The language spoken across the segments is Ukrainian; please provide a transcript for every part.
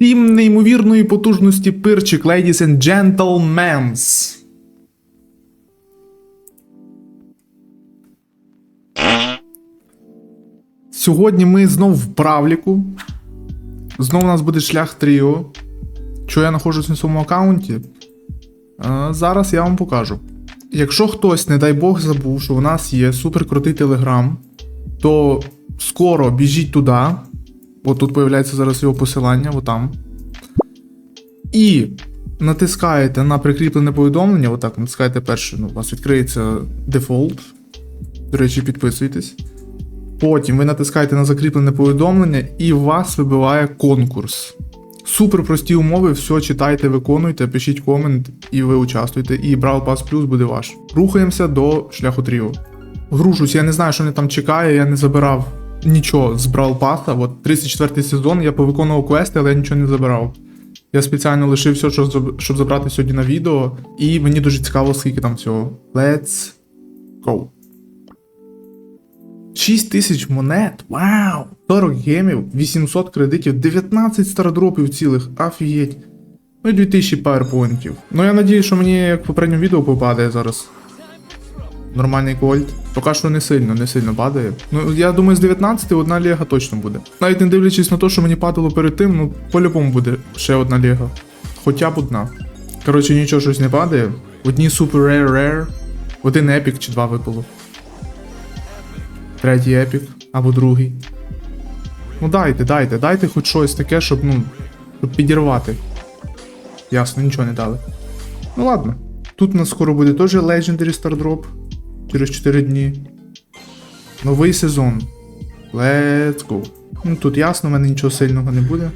Тім неймовірної потужності пирчик, ladies and gentlemen. Сьогодні ми знов в правліку. Знов у нас буде шлях тріо. Що я знаходжусь на своєму аккаунті? Е, зараз я вам покажу. Якщо хтось, не дай Бог, забув, що у нас є суперкрутий телеграм, то скоро біжіть туди. От тут появляється зараз його посилання, отам. І натискаєте на прикріплене повідомлення, отак натискаєте перше, ну, у вас відкриється дефолт. До речі, підписуйтесь. Потім ви натискаєте на закріплене повідомлення і вас вибиває конкурс. Супер прості умови, все читайте, виконуйте, пишіть комент і ви участвуєте. І Brawl Pass Plus буде ваш. Рухаємося до шляху тріо. Грушусь, я не знаю, що мене там чекає, я не забирав нічого з Brawl Pass. От 34 сезон я повиконував квести, але я нічого не забирав. Я спеціально лишив все, щоб, забрати сьогодні на відео, і мені дуже цікаво, скільки там всього. Let's go. 6 тисяч монет. Вау! 40 гемів, 800 кредитів, 19 стародропів цілих. Офігеть. Ну і 2000 пауерпоінтів. Ну я надію, що мені як в попередньому відео попадає зараз. Нормальний кольт. Поки що не сильно, не сильно падає. Ну я думаю, з 19 одна ліга точно буде. Навіть не дивлячись на те, що мені падало перед тим, ну по-любому буде ще одна ліга. Хоча б одна. Коротше, нічого щось не падає. Одні супер rare rare, один епік чи два випало. Третій епік або другий. Ну дайте, дайте, дайте хоч щось таке, щоб, ну, щоб підірвати. Ясно, нічого не дали. Ну ладно. Тут у нас скоро буде теж Legendary Star Drop. Через 4 дні. Новий сезон. Let's go. Ну тут ясно, в мене нічого сильного не буде.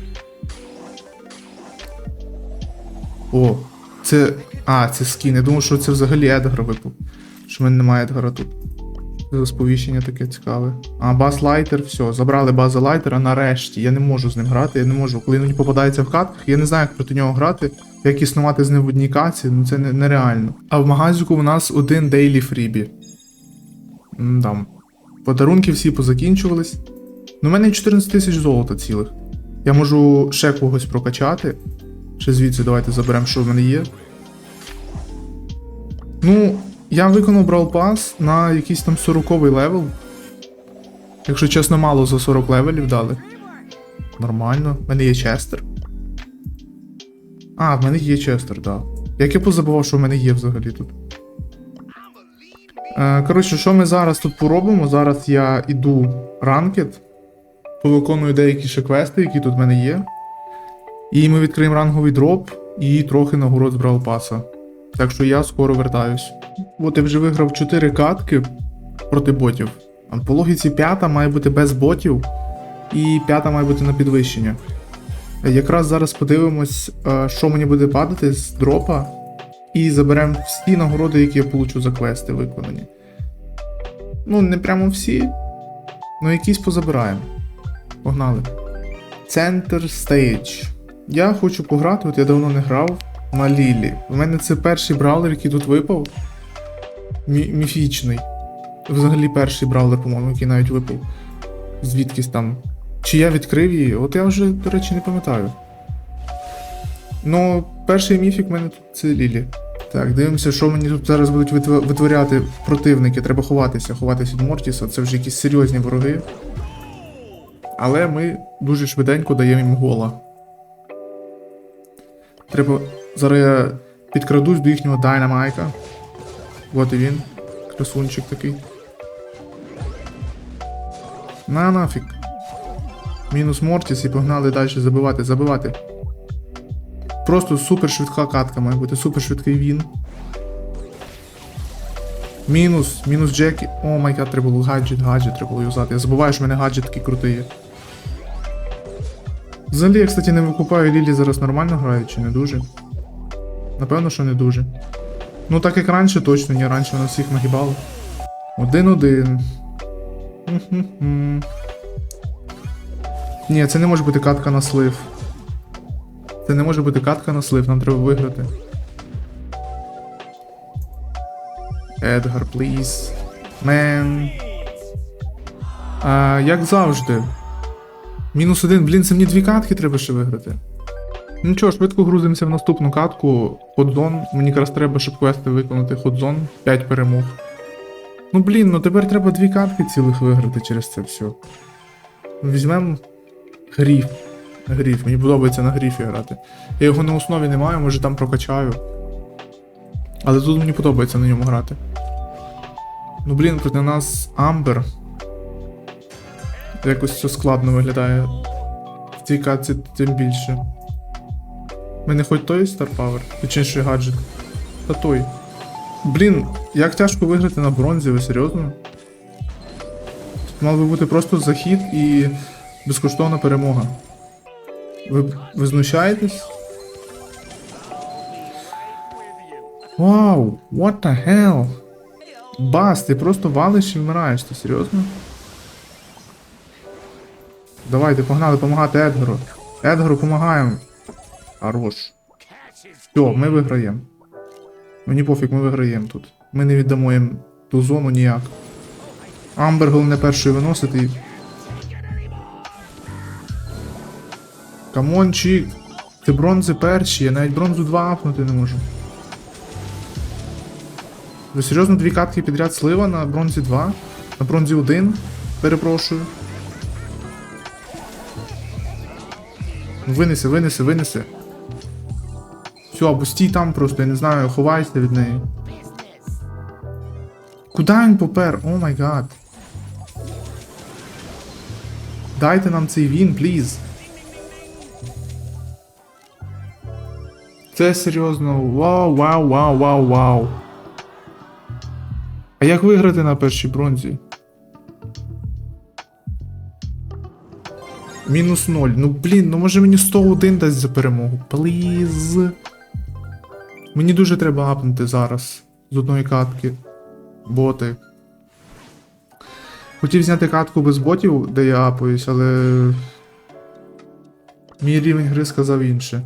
О, це. А, це скін. Я думав, що це взагалі Едгар випав. Що в мене немає Едгара тут. Це сповіщення таке цікаве. А, бас лайтер, все, забрали базу лайтера нарешті. Я не можу з ним грати, я не можу. Коли він попадається в катках, я не знаю, як проти нього грати, як існувати з ним в одній каці, ну це не- нереально. А в магазику у нас один дейлі фрібі. Там. Подарунки всі позакінчувались. Ну, в мене 14 тисяч золота цілих. Я можу ще когось прокачати. Ще звідси давайте заберемо, що в мене є. Ну, я виконав Brawl Pass на якийсь там 40 левел. Якщо чесно, мало за 40 левелів дали. Нормально. В мене є Честер. А, в мене є Честер, так. Да. Як я позабував, що в мене є взагалі тут. Е, коротше, що ми зараз тут поробимо? Зараз я іду ранкет, повиконую деякі ще квести, які тут в мене є. І ми відкриємо ранговий дроп і трохи нагород з Brawl Паса. Так що я скоро вертаюсь. От я вже виграв 4 катки проти ботів. А По логіці п'ята має бути без ботів, і п'ята має бути на підвищення. Якраз зараз подивимось, е, що мені буде падати з дропа, і заберемо всі нагороди, які я получу за квести виконані. Ну, не прямо всі, але якісь позабираємо. Погнали. Центр стейдж. Я хочу пограти, от я давно не грав на Лілі. У мене це перший браулер, який тут випав. Мі- міфічний. Взагалі перший браулер, по-моєму, який навіть випав. Звідкись там. Чи я відкрив її? От я вже, до речі, не пам'ятаю. Ну, перший міфік в мене тут це Лілі. Так, дивимося, що мені тут зараз будуть витворяти противники. Треба ховатися, ховатися від Мортіса. Це вже якісь серйозні вороги. Але ми дуже швиденько даємо їм гола. Треба. Зараз я підкрадусь до їхнього дайнамайка. От і він. Красунчик такий. На нафіг. Мінус Мортіс і погнали далі забивати, забивати. Просто супер швидка катка має бути, супер швидкий він. Мінус, мінус Джекі. О май гад, треба було гаджет, гаджет треба було юзати. Я забуваю, що в мене гаджет такий крутий. є. Взагалі, я, кстати, не викупаю Лілі зараз нормально грає чи не дуже. Напевно, що не дуже. Ну так як раніше точно, ні, раніше вона всіх нагибала. Один-один. Ні, це не може бути катка на слив. Це не може бути катка на слив, нам треба виграти. Едгар, пліз. Мен. А, як завжди. Мінус один, блін, це мені дві катки треба ще виграти. Нічого, швидко грузимося в наступну катку. Ходзон. Мені якраз треба, щоб квести виконати ходзон. 5 перемог. Ну блін, ну тепер треба дві катки цілих виграти через це все. Візьмемо гріф. Гріф. Мені подобається на гріфі грати. Я його на основі не маю, може там прокачаю. Але тут мені подобається на ньому грати. Ну блін, проти нас Амбер. Якось все складно виглядає. В цій катці тим більше. У мене хоч той Star Power, точніше гаджет. Та той. Блін, як тяжко виграти на бронзі, ви серйозно? Тут мав би бути просто захід і безкоштовна перемога. Ви, ви знущаєтесь? Вау, what the hell? Бас, ти просто валиш і вмираєш, ти серйозно? Давайте, погнали допомагати Едгару. Едгару помагаємо. Хорош. Все, ми виграємо. Мені пофіг, ми виграємо тут. Ми не віддамо їм ту зону ніяк. Амбер головне першою виносити. і- Камон, чік. Ти бронзи перші, я навіть бронзу 2 апнути не можу. Ви серйозно дві катки підряд слива на бронзі 2? На бронзі 1? Перепрошую. Ну, Винеси, винеси, винеси. Все, або стій там просто, я не знаю, ховайся від неї. Куди він попер? О май гад. Дайте нам цей він, пліз. Це серйозно. Вау, вау, вау, вау, вау. А як виграти на першій бронзі? Мінус 0. Ну блін, ну може мені 101 дасть за перемогу. Пліз. Мені дуже треба апнути зараз з одної катки. Боти. Хотів зняти катку без ботів, де я апаюсь, але. Мій рівень гри сказав інше.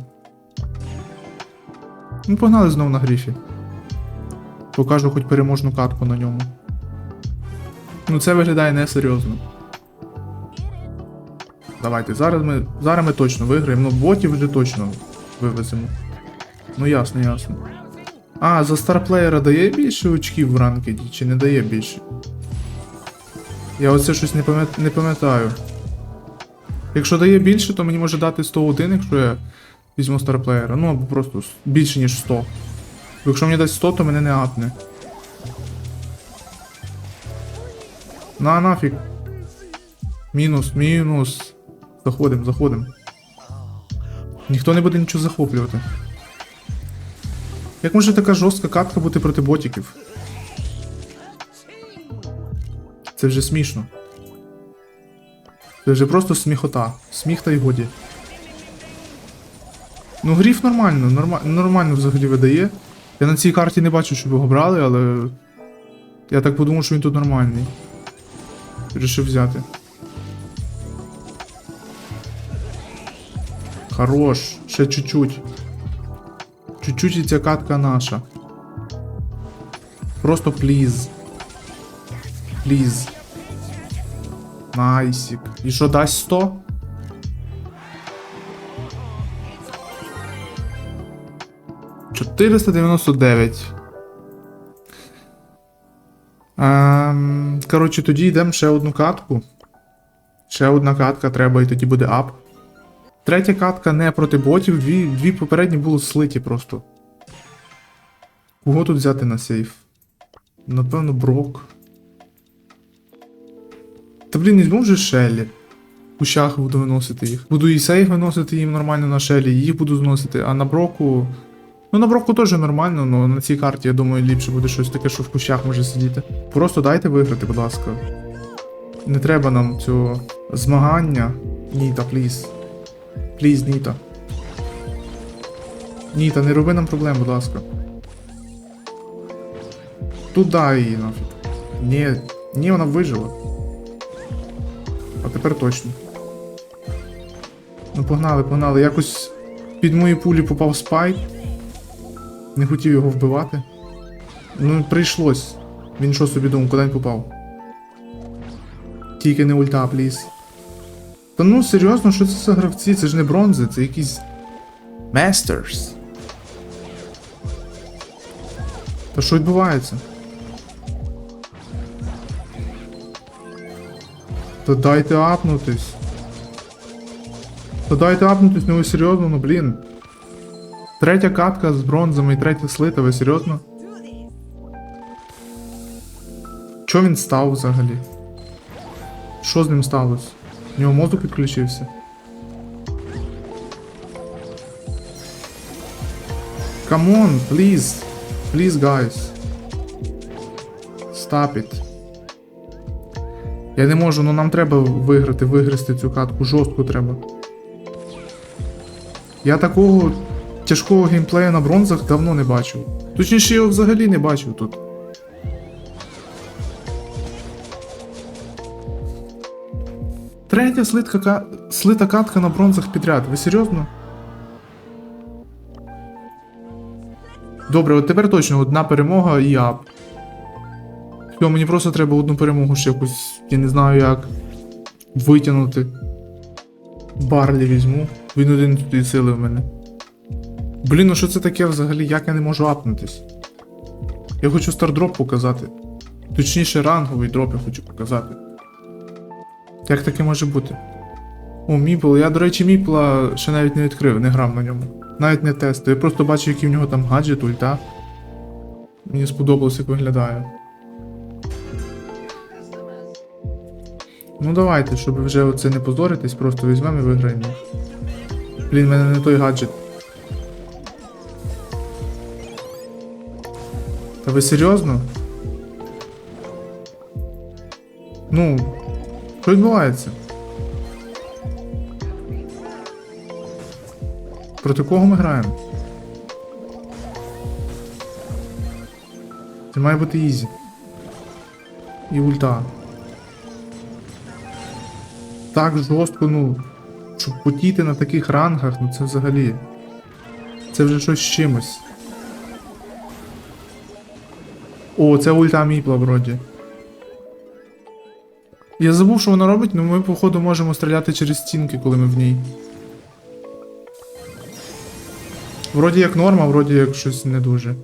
Ну, погнали знову на гріфі. Покажу хоч переможну катку на ньому. Ну це виглядає несерйозно. Давайте, зараз ми, зараз ми точно виграємо. Ну, ботів вже точно вивеземо. Ну ясно, ясно. А, за старплеєра дає більше очків в ранкеді, чи не дає більше? Я оце щось не, пам'ят... не пам'ятаю. Якщо дає більше, то мені може дати 101, якщо я візьму старплеєра. Ну або просто більше, ніж 100. Бо Якщо мені дасть 100, то мене не апне. На нафіг. Мінус, мінус. Заходим, заходим. Ніхто не буде нічого захоплювати. Як може така жорстка катка бути проти ботиків? Це вже смішно. Це вже просто сміхота. Сміх та й годі. Ну, гріф нормально, норма... нормально взагалі видає. Я на цій карті не бачу, щоб його брали, але. Я так подумав, що він тут нормальний. Рішив взяти. Хорош, ще чуть-чуть. Чуть-чуть і ця катка наша. Просто пліз. Пліз. Найсік. І що дасть 100? Чотириста дев'яносто дев'ять. Ем, коротше, тоді йдемо ще одну катку. Ще одна катка треба, і тоді буде ап. Третя катка не проти ботів, дві, дві попередні були слиті просто. Кого тут взяти на сейф? Напевно, Брок. Та блін, візьму вже Шеллі. В кущах буду виносити їх. Буду і сейф виносити їм нормально на Шеллі, і їх буду зносити, а на Броку. Ну, на Броку теж нормально, але на цій карті, я думаю, ліпше буде щось таке, що в кущах може сидіти. Просто дайте виграти, будь ласка. Не треба нам цього змагання. Ніта, пліз. Пліз, Ніта. Ніта, не роби нам проблем, будь ласка. Туда її нафіг. Ні, ні, вона вижила. А тепер точно. Ну погнали, погнали. Якось під мої пулі попав спайк. Не хотів його вбивати. Ну, прийшлось. Він що собі думав, куди він попав? Тільки не ульта, пліз. Та ну серйозно, що це за гравці? Це ж не бронзи, це якісь Masters. Та що відбувається? Та дайте апнутись. Та дайте апнутись, ну ви серйозно, ну блін. Третя катка з бронзами і третя слита, ви серйозно? Чо він став взагалі? Що з ним сталося? У нього мозок підключився. Come on, please. Please, guys. Stop it. Я не можу, ну нам треба виграти, виграти цю катку. Жорстко треба. Я такого тяжкого геймплею на бронзах давно не бачив. Точніше, його взагалі не бачив тут. Третя слитка, ка- слита катка на бронзах підряд. Ви серйозно? Добре, от тепер точно одна перемога і ап. Все, мені просто треба одну перемогу ще якусь, я не знаю як. Витягнути. Барлі візьму. Він один туди сили в мене. Блін, ну що це таке взагалі? Як я не можу апнутись? Я хочу стардроп показати. Точніше, ранговий дроп я хочу показати. Як таке може бути? О, Міпл. Я, до речі, Міпла ще навіть не відкрив, не грав на ньому. Навіть не тестив. Я просто бачив, який в нього там гаджет, ульта. Мені сподобалось, як виглядає. Ну давайте, щоб вже оце не позоритись, просто візьмемо і виграємо. Блін, в мене не той гаджет. Та ви серйозно? Ну, що відбувається? Проти кого ми граємо? Це має бути ізі. І ульта. Так жорстко, ну. Щоб потіти на таких рангах, ну це взагалі. Це вже щось з чимось. О, це ульта Міпла вроді. Я забув, що вона робить, але ми, походу, можемо стріляти через стінки, коли ми в ній. Вроді як норма, вроді як щось не дуже.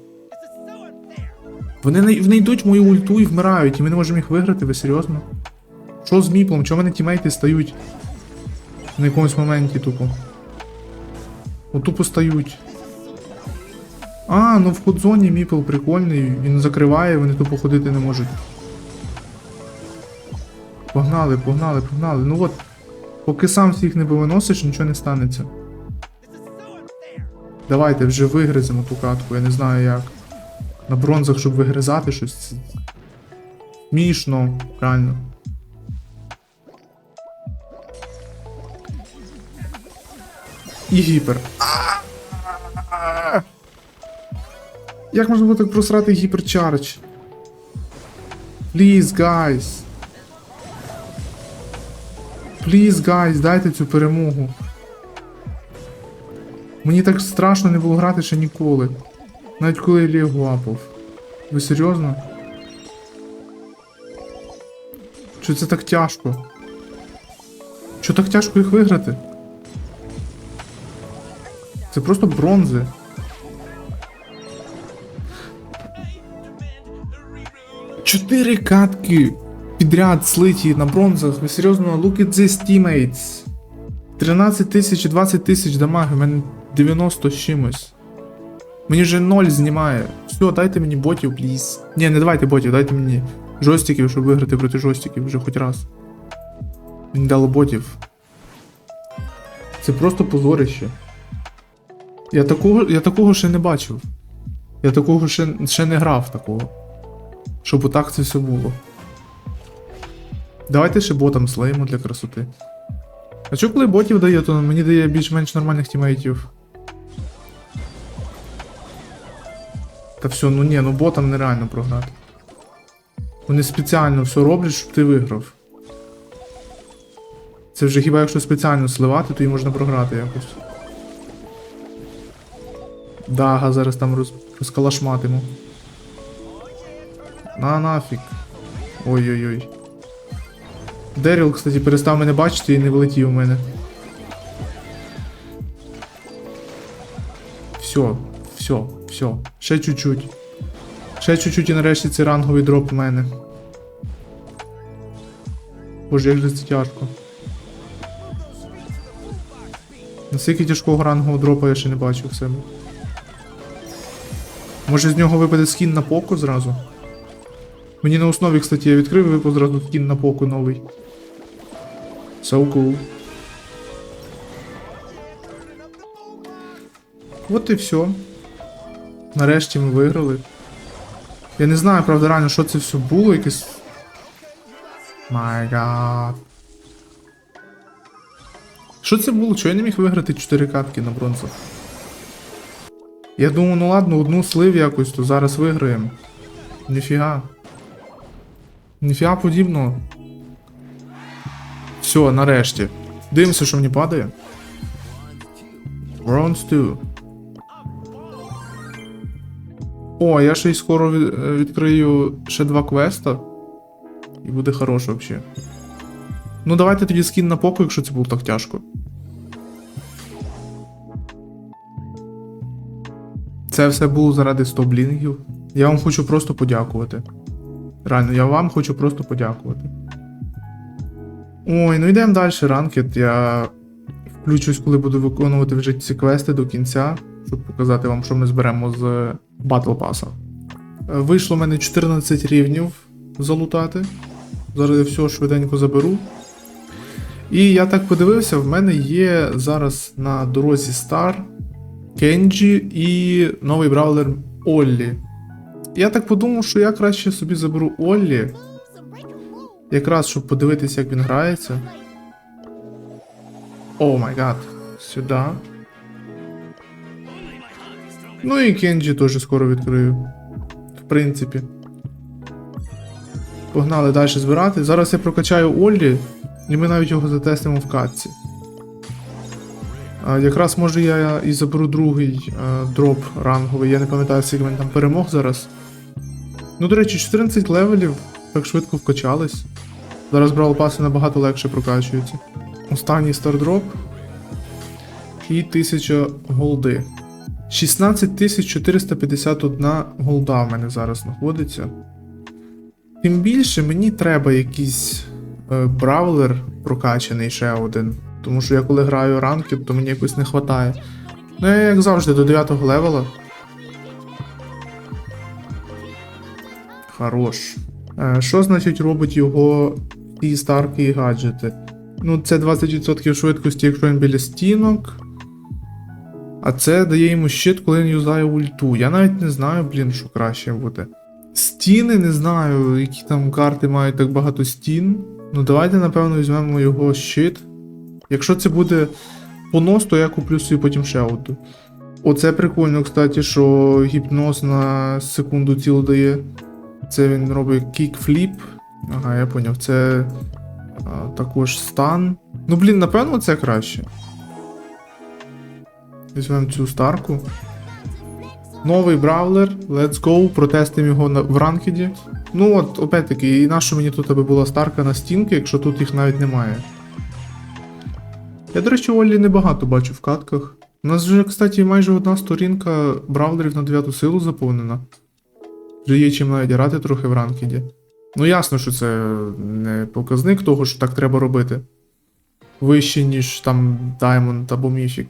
Вони, не- йдуть мою ульту і вмирають, і ми не можемо їх виграти, ви серйозно? Що з міплом? Чого мене тімейти стають на якомусь моменті тупо? О, тупо стають. А, ну в ходзоні міпл прикольний, він закриває, вони тупо ходити не можуть. Погнали, погнали, погнали. Ну от, поки сам всіх не повиносиш, нічого не станеться. Давайте вже вигриземо ту катку, я не знаю як. На бронзах, щоб вигризати щось. Смішно, реально. І гіпер. Як можна було так просрати гіперчардж? Please, guys. Please, guys, дайте цю перемогу. Мені так страшно не було грати ще ніколи. Навіть коли я Лігу апав. Ви серйозно? Що це так тяжко? Що так тяжко їх виграти? Це просто бронзи. Чотири катки підряд слиті на бронзах. Ви серйозно, look at this teammates. 13 тисяч, 20 тисяч дамаги, у мене 90 з чимось. Мені вже 0 знімає. Все, дайте мені ботів, пліз. Ні, не давайте ботів, дайте мені жостиків, щоб виграти проти жостиків вже хоч раз. Мені дало ботів. Це просто позорище. Я такого, я такого ще не бачив. Я такого ще, ще не грав такого. Щоб отак це все було. Давайте ще ботам слеємо для красоти. А що коли ботів дає, то мені дає більш-менш нормальних тімейтів. Та все, ну ні, ну ботам нереально програти. Вони спеціально все роблять, щоб ти виграв. Це вже хіба якщо спеціально сливати, то і можна програти якось. Дага зараз там роз... розкалашматиму. На нафіг. Ой-ой-ой. Деріл, кстати, перестав мене бачити і не влетів у мене. Все, все, все. Ще чуть-чуть. Ще чуть-чуть і нарешті цей ранговий дроп у мене. Боже, як же це тяжко. Наскільки тяжкого рангового дропа я ще не бачив в себе. Може з нього випаде скін на поку зразу? Мені на основі, кстати, я відкрив випав зразу скін на поку новий. So cool. От і все. Нарешті ми виграли. Я не знаю, правда, реально, що це все було, якесь. My God. Що це було? Чого я не міг виграти 4 катки на бронзу? Я думаю, ну ладно, одну слив якось, то зараз виграємо. Ніфіга. Ніфіга подібного. Все, нарешті. Дивимося, що мені падає. Bronze 2. О, я ще й скоро е, відкрию ще два квеста. І буде хороше вообще. Ну давайте тоді скін на поку, якщо це було так тяжко. Це все було заради 100 блінгів. Я вам хочу просто подякувати. Реально, я вам хочу просто подякувати. Ой, ну йдемо далі, ранкет. Я включусь, коли буду виконувати вже ці квести до кінця, щоб показати вам, що ми зберемо з Battle Pass. Е, Вийшло в мене 14 рівнів залутати. Зараз я все швиденько заберу. І я так подивився, в мене є зараз на дорозі Star, Кенджі і новий браулер Оллі. Я так подумав, що я краще собі заберу Оллі, якраз щоб подивитися, як він грається. О май гад. Сюди. Ну і Кенджі теж скоро відкрию. В принципі. Погнали далі збирати. Зараз я прокачаю Оллі, і ми навіть його затестимо в катці. Якраз може я і заберу другий а, дроп ранговий. Я не пам'ятаю, скільки він там перемог зараз. Ну, до речі, 14 левелів так швидко вкачались. Зараз брал паси набагато легше прокачуються. Останній стардроп. І 1000 голди. 16451 голда в мене зараз знаходиться. Тим більше мені треба якийсь е, бравлер прокачаний ще один. Тому що я коли граю ранкет, то мені якось не вистачає. Ну я як завжди до 9 левела. Хорош. Е, що значить робить його ті старки і гаджети? Ну, це 20% швидкості, якщо він біля стінок. А це дає йому щит, коли він юзає ульту. Я навіть не знаю, блін, що краще буде. Стіни не знаю, які там карти мають так багато стін. Ну давайте, напевно, візьмемо його щит. Якщо це буде понос, то я куплю собі потім ще одну. Оце прикольно, кстати, що гіпноз на секунду цілу дає. Це він робить кікфліп. Ага, я поняв. Це а, також стан. Ну, блін, напевно, це краще. Візьмемо цю старку. Новий бравлер, let's go, протестимо його на, в ранкеді. Ну от, опять-таки, і нащо мені тут аби була старка на стінки, якщо тут їх навіть немає. Я, до речі, Оллі небагато бачу в катках. У нас вже, кстати, майже одна сторінка бравлерів на 9 силу заповнена. Вже є чим навіть грати трохи в ранкеді. Ну ясно, що це не показник того, що так треба робити. Вище, ніж там Diamond або Mythic.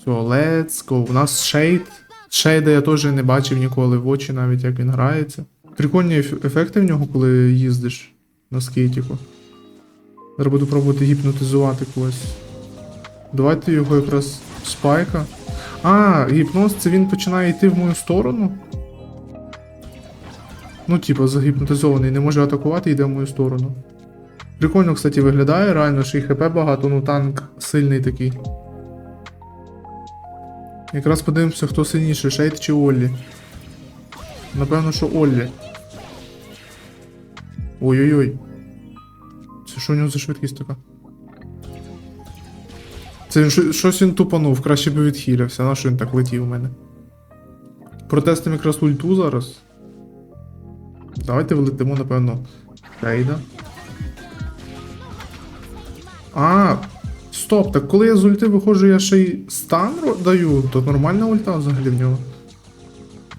Все, let's go. У нас шейд. Шейда я теж не бачив ніколи в очі, навіть як він грається. Прикольні ефекти в нього, коли їздиш на скейтіку. Зараз буду пробувати гіпнотизувати когось. Давайте його якраз спайка. А, гіпноз це він починає йти в мою сторону. Ну, типа, загіпнотизований, не може атакувати, йде в мою сторону. Прикольно, кстати, виглядає, реально, що і хп багато, ну танк сильний такий. Якраз подивимося, хто сильніший, Шейд чи Оллі. Напевно, що Оллі. Ой-ой-ой. Це що у нього за швидкість така? Це він щось він тупанув, краще би відхилився, на що він так летів у мене. Протестимо якраз ульту зараз. Давайте влетимо, напевно, Рейда. А, Стоп, так коли я з ульти виходжу, я ще й стан даю, то нормальна ульта взагалі в нього.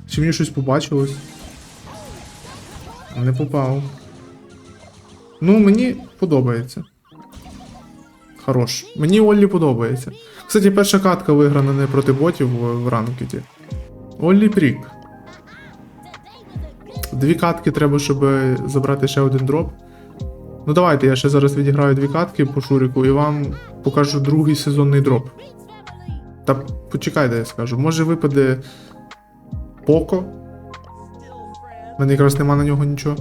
Чи мені щось побачилось? Не попав. Ну, мені подобається. Хорош. Мені Оллі подобається. Кстати, перша катка виграна не проти ботів в ранкеті. Оллі Прік. Дві катки треба, щоб забрати ще один дроп. Ну давайте, я ще зараз відіграю дві катки по Шуріку і вам покажу другий сезонний дроп. Та почекайте, я скажу. Може випаде Поко. У мене якраз нема на нього нічого.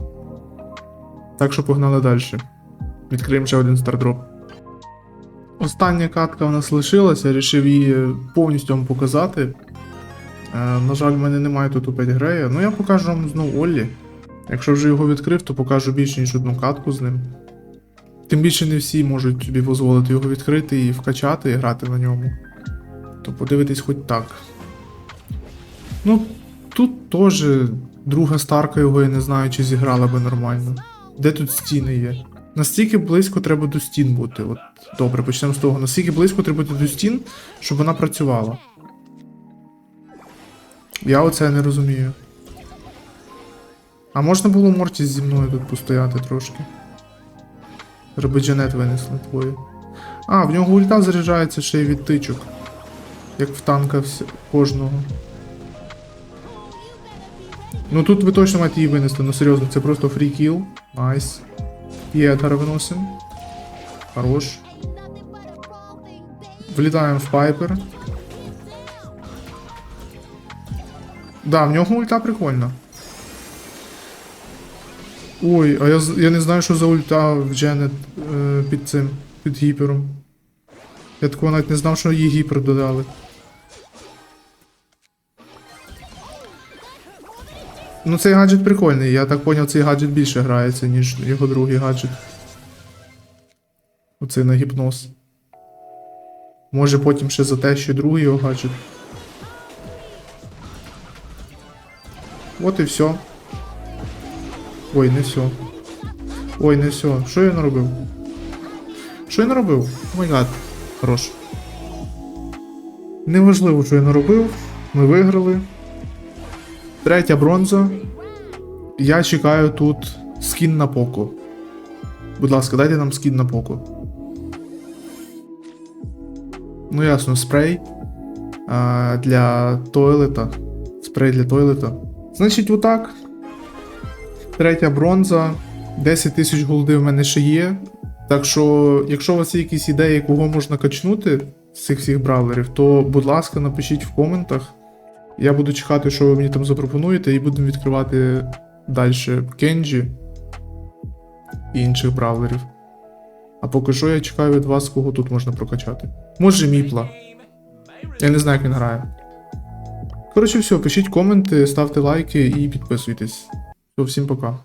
Так що погнали далі. Відкриємо ще один стардроп. Остання катка у нас лишилася, я вирішив її повністю вам показати. Е, на жаль, в мене немає тут 5 грея. Ну я покажу вам знову Оллі. Якщо вже його відкрив, то покажу більше ніж одну катку з ним. Тим більше не всі можуть собі дозволити його відкрити і вкачати і грати на ньому. То подивитись хоч так. Ну, тут теж друга старка його, я не знаю, чи зіграла би нормально. Де тут стіни є? Настільки близько треба до стін бути. От, добре, почнемо з того. Настільки близько треба бути до стін, щоб вона працювала. Я оце не розумію. А можна було Мортіс зі мною тут постояти трошки? Ребеджанет винесли твою. А, в нього ульта заряджається ще й від тичок. Як в танка вс... кожного. Ну тут ви точно маєте її винести, ну серйозно, це просто фрікіл. Найс. І Едгара виносимо. Хорош. Влітаємо в Пайпер. Да, в нього ульта прикольна. Ой, а я, я не знаю, що за ульта в Дженет е, під цим, під гіпером. Я такого навіть не знав, що їй гіпер додали. Ну цей гаджет прикольний, я так поняв, цей гаджет більше грається, ніж його другий гаджет. Оцей на гіпноз. Може потім ще за те, що другий його гаджет. От і все. Ой, не все. Ой, не все. Що я наробив? Що я наробив? О гад. Хорош. Неважливо, що я наробив. Ми виграли. Третя бронза. Я чекаю тут скін на поко. Будь ласка, дайте нам скін на поко. Ну ясно, спрей. А, для тойлета. Спрей для тойлета. Значить, отак. Третя бронза. 10 тисяч голди в мене ще є. Так що, якщо у вас є якісь ідеї, кого можна качнути з цих всіх бравлерів, то, будь ласка, напишіть в коментах. Я буду чекати, що ви мені там запропонуєте, і будемо відкривати далі Кенджі і інших бравлерів. А поки що я чекаю від вас, кого тут можна прокачати. Може Міпла. Я не знаю, як він грає. Коротше, все, пишіть коменти, ставте лайки і підписуйтесь. Всім пока.